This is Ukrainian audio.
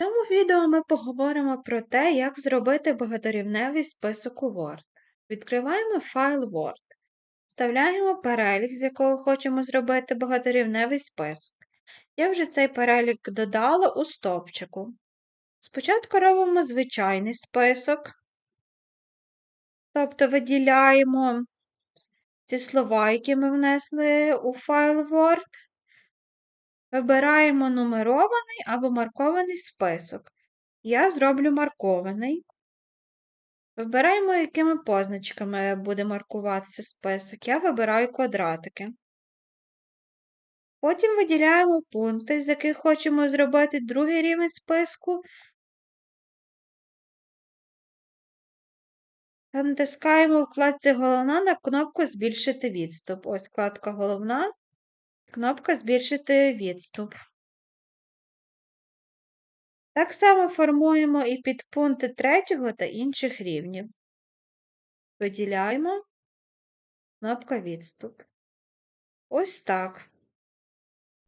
Цьому відео ми поговоримо про те, як зробити багаторівневий список у Word. Відкриваємо файл Word, вставляємо перелік, з якого хочемо зробити багаторівневий список. Я вже цей перелік додала у стовпчику. Спочатку робимо звичайний список, тобто виділяємо ці слова, які ми внесли у файл Word. Вибираємо нумерований або маркований список. Я зроблю маркований. Вибираємо, якими позначками буде маркуватися список. Я вибираю квадратики. Потім виділяємо пункти, з яких хочемо зробити другий рівень списку. Натискаємо в вкладці Головна на кнопку Збільшити відступ. Ось вкладка Головна, кнопка Збільшити відступ. Так само формуємо і підпункти третього та інших рівнів. Виділяємо кнопка відступ. Ось так.